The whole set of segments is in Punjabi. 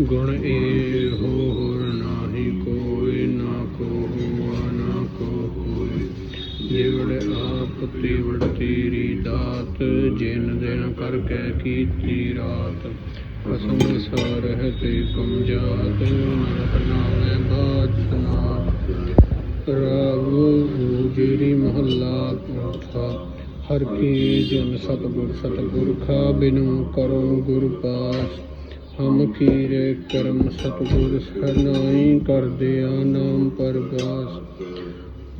ਗੁਣ ਏਹੋ ਹੋਰ ਨਾਹੀ ਕੋਈ ਨਾ ਕੋ ਹੁਆ ਨਾ ਕੋ ਹੋਇ ਜਿਵੜ ਆਪ ਤਿਵੜ ਤੇਰੀ ਦਾਤ, ਜਿਨ ਦਿਨ ਕਰ ਕੈ ਕੀਤੀ ਰਾਤ। ਕਸਮ ਸਾਰ ਹੈ ਤੇ ਕਮ ਨਰਕ ਨਾਮੈ ਬਾਜ ਸਨਾਤ। ਰਾਗ ਗੁਜਰੀ ਮਹੱਲਾ ਚੌਥਾ ਹਰ ਕੀ ਜਨ ਸਤਿਗੁਰ ਸਤਿਗੁਰਖਾ ਬਿਨੁ ਕਰੋ ਗੁਰ ਪਾਸ ਹਮ ਕੀਰੇ ਕਰਮ ਸਤਿਗੁਰ ਸਰਨਾਈ ਕਰਦੇ ਆ ਨਾਮ ਪਰਗਾਸ।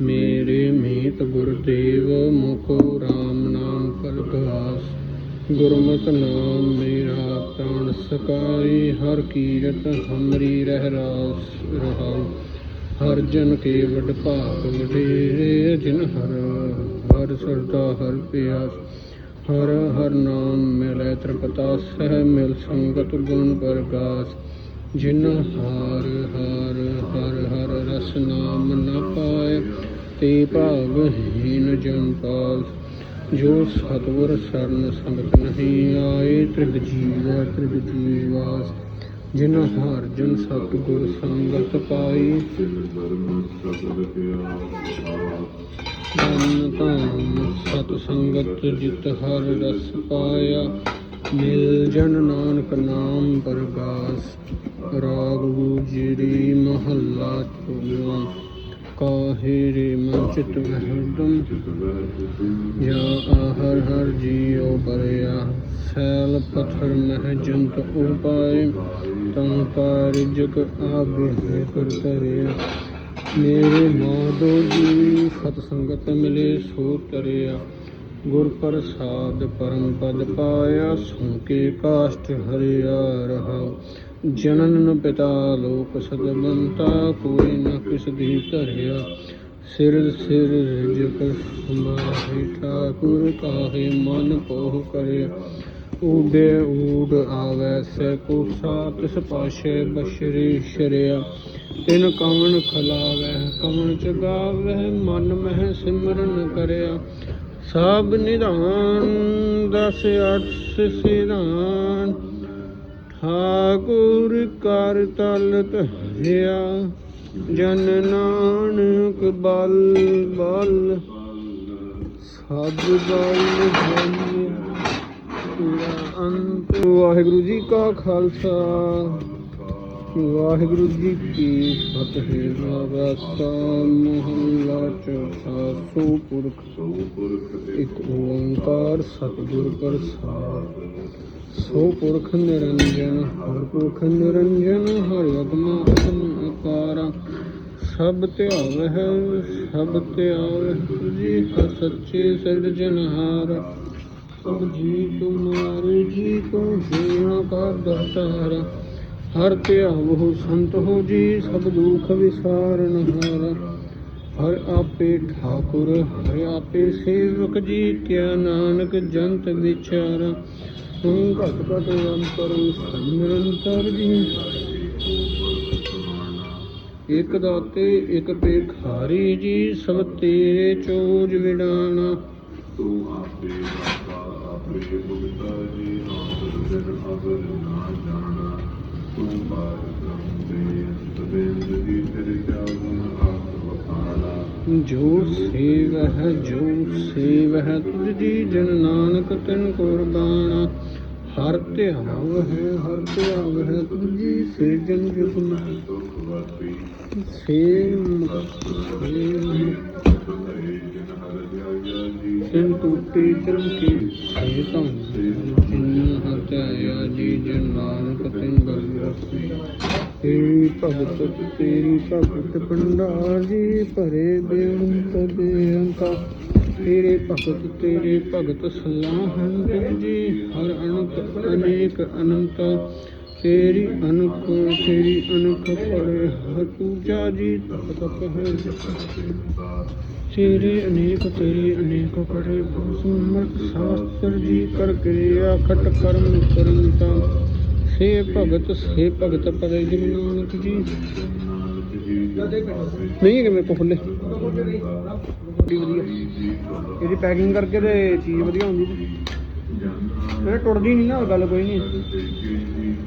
ਮੇਰੇ ਮੀਤ ਗੁਰਦੇਵ ਮੁਖੋ RAM ਨਾਮ ਪਰਗਾਸ। ਗੁਰਮਤਿ ਨਾਮ ਮੇਰਾ ਪ੍ਰਾਣ ਸਕਾਈ ਹਰ ਕੀਰਤ ਹਮਰੀ ਰਹਿ ਰਾਸ ਰਹਾਉ। ਹਰ ਜਨ ਕੇ ਵਡ ਭਾਗ ਵਡੇਰੇ, ਜਿਨ ਹਰ ਹਰ ਸਰਦਾ, ਹਰ ਪਿਆਸ ਹਰ ਹਰ ਨਾਮ ਮਿਲੈ ਤ੍ਰਿਪਤਾ ਸਹਿ ਮਿਲ ਸੰਗਤ ਗੁਣ ਪ੍ਰਗਾਸ ਜਿਨ ਹਰ ਹਰ ਹਰ ਹਰ ਰਸ ਨਾਮ ਨ ਪਾਏ, ਤੇ ਭਾਵਹੀਨ ਜਨ ਪਾਸ। ਜੋ ਸਤਿਗੁਰ ਸਰਨ ਸੰਗਤ ਨਹੀਂ ਆਏ, ਤ੍ਰਿਗ ਜੀਵ ਤ੍ਰਿਗ ਜੀਵਾਸ। ਜਿਨ ਹਰ ਜਨ ਸਤਿਗੁਰ ਸੰਗਤ ਪਾਈ। ਤਨ ਧਾਮ ਸਤ ਸੰਗਤ ਜਿਤ ਹਰ ਰਸ ਪਾਇਆ। ਮਿਲ ਜਨ ਨਾਨਕ ਨਾਮ ਪਰਗਾਸ। ਰਾਗ ਗੁਜਰੀ ਮਹੱਲਾ ਚੌਹਾਂ ਕਾਹੇ ਰੇ ਮਨ ਚਿਤ ਹਰਦਮ ਜਾ ਹਰ ਹਰ ਜੀਉ ਪਰਿਆ। ਸੈਲ ਪਥਰ ਮਹਿ ਜੰਤ ਉਪਾਏ, ਤੰ ਕਾਰਿਜਕ ਆਗੇ ਕਰ ਕਰਿਆ ਮੇਰੇ ਮਾਧੋ ਜੀ, ਸਤ ਸੰਗਤ ਮਿਲੇ ਸੋ ਤਰਿਆ। ਗੁਰ ਪ੍ਰਸਾਦ ਪਰਮ ਪਦ ਪਾਇਆ ਸੁਣ ਕੇ ਕਾਸ਼ਟ ਹਰਿਆ ਰਹਾ। ਜਨਨ ਪਿਤਾ ਲੋਕ ਸਦਮੰਤਾ ਕੋਈ ਨ ਕਿਸ ਦੀ ਧਰਿਆ। ਸਿਰ ਸਿਰ ਰਿਜਕ ਸਮਾਹਿ, ਠਾਕੁਰ ਕਾਹੇ ਮਨ ਪੋਹ ਕਰਿਆ। ਊਡੇ ਊਡ ਆਵੈ, ਸੇ ਕੁਸਾ ਤਿਸ ਪਾਸ਼ੇ ਬਸ਼ਰੀ ਸ਼ਰਿਆ। ਤਿਨ ਕਵਣ ਖਲਾਵੈ, ਕਵਣ ਚਗਾਵੈ ਮਨ ਮਹਿ ਸਿਮਰਨ ਕਰਿਆ। ਸਭ ਨਿਧਾਨ, ਦਸ ਅੱਠ ਸਿਧਾਨ, ਠਾਕੁਰ ਕਰ ਤਲ ਧਰਿਆ। ਜਨ ਨਾਨਕ ਬਲ ਬਲ, ਸਭ ਬਲ ਧਰਿਆ ਵਾਹਿਗੁਰੂ ਜੀ ਕਾ ਖਾਲਸਾ। ਵਾਹਿਗੁਰੂ ਜੀ ਕੀ ਫਤਿਹ। ਰਾਸਤਾ ਮਹੱਲਾ ਚੌਥਾ ਸੋ ਪੁਰਖ। ਇੱਕ ਓੰਕਾਰ ਸਤਿਗੁਰ ਪ੍ਰਸਾਦ। ਸੋ ਪੁਰਖ ਨਿਰੰਜਨ, ਹਰ ਪੁਰਖ ਨਿਰੰਜਨ, ਹਰਿ ਅਗਮਾ ਅਗਮ ਅਪਾਰ ਸਭ ਧਿਆਵ ਹੈ ਸਭ ਧਿਆਵ ਜੀ ਹਰ ਸੱਚੇ ਸਿਰਜਨਹਾਰ ਸਭ ਜੀ ਤੁਮਾਰੇ ਜੀ ਕੋ ਸੇਵਾ ਕਾ ਦਾਤਾਰ। ਹਰ ਧਿਆਵੋ ਸੰਤ ਹੋ ਜੀ, ਸਭ ਦੁਖ ਵਿਸਾਰਨ ਹਾਰ। ਹਰ ਆਪੇ ਠਾਕੁਰ, ਹਰ ਆਪੇ ਸੇਵਕ ਜੀ, ਕਿਆ ਨਾਨਕ ਜੰਤ ਵਿਚਾਰ। ਹੂੰ ਘਟ ਘਟ ਅੰਤਰ ਨਿਰੰਤਰ ਜੀ। ਇਕ ਦਾਤੇ, ਇਕ ਪੇਖਾਰੀ ਜੀ, ਸਭ ਤੇਰੇ ਚੋਜ ਵਿਡਾਣਾ। ਤੂੰ ਆਪੇ ਭੁਗਤਾ ਜੀ ਨਾਮ ਜਨ ਅਵਰ ਨਾ ਜਾਣਾ ਤੂੰ ਬਾਰ ਕਰਮ ਦੇ ਸਬੇਦ ਦੀ ਤੇਰੇ ਜਾਗਨ ਆਪ ਵਖਾਣਾ ਜੋ ਸੇਵ ਹੈ ਜੋ ਸੇਵ ਹੈ ਤੁਝ ਜੀ ਜਨ ਨਾਨਕ ਤਿਨ ਕੁਰਬਾਨਾ ਹਰ ਧਿਆਵ ਹੈ ਹਰ ਧਿਆਵ ਹੈ ਤੁਝ ਜੀ ਸਿਰਜਨ ਜੁਗ ਮੈਂ ਦੁਖ ਵਾਪੀ ਸੇਵ ਸਤਿ ਹਰੇ ਕੀ ਸੇ ਤਾਂ ਜਿਨ ਹਤਿਆ ਜੀ ਜਨ ਨਾਨਕ ਤਿਨ ਬਰਸੀ ਤੇਰੀ ਭਗਤ ਤੇਰੀ ਭਗਤ ਭੰਡਾਰ ਜੀ ਭਰੇ ਬੇਅੰਤ ਬੇਅੰਤਾ ਤੇਰੇ ਭਗਤ ਤੇਰੇ ਭਗਤ ਸਲਾਹਨ ਜੀ ਹਰ ਅਨੰਤ ਅਨੇਕ ਅਨੰਤ। ਤੇਰੀ ਅਨੁਖ ਤੇਰੀ ਅਨੁਖ ਪੜੇ ਹਰ ਪੂਜਾ ਜੀ ਤਪ ਹੈ। ਤੇਰੇ ਅਨੇਕ, ਤੇਰੀ ਅਨੇਕ ਕਰੇ ਸਮਰਥ ਸ਼ਾਸਤਰ ਜੀ ਕਰ ਕਿਰਿਆ ਖਟ ਕਰਮ ਕਰੰਤਾ ਸੇ ਭਗਤ ਸੇ ਭਗਤ ਪਰੇ ਜੀ ਜੀ। ਨਹੀਂ ਹੈਗੇ ਮੇਰੇ ਕੋਲ ਖੁੱਲੇ ਬੜੀ ਵਧੀਆ ਇਹਦੀ ਪੈਕਿੰਗ ਕਰਕੇ ਤੇ ਚੀਜ਼ ਵਧੀਆ ਹੁੰਦੀ। ਤੇ ਇਹ ਟੁੱਟਦੀ ਨਹੀਂ ਨਾ ਗੱਲ ਕੋਈ ਨਹੀਂ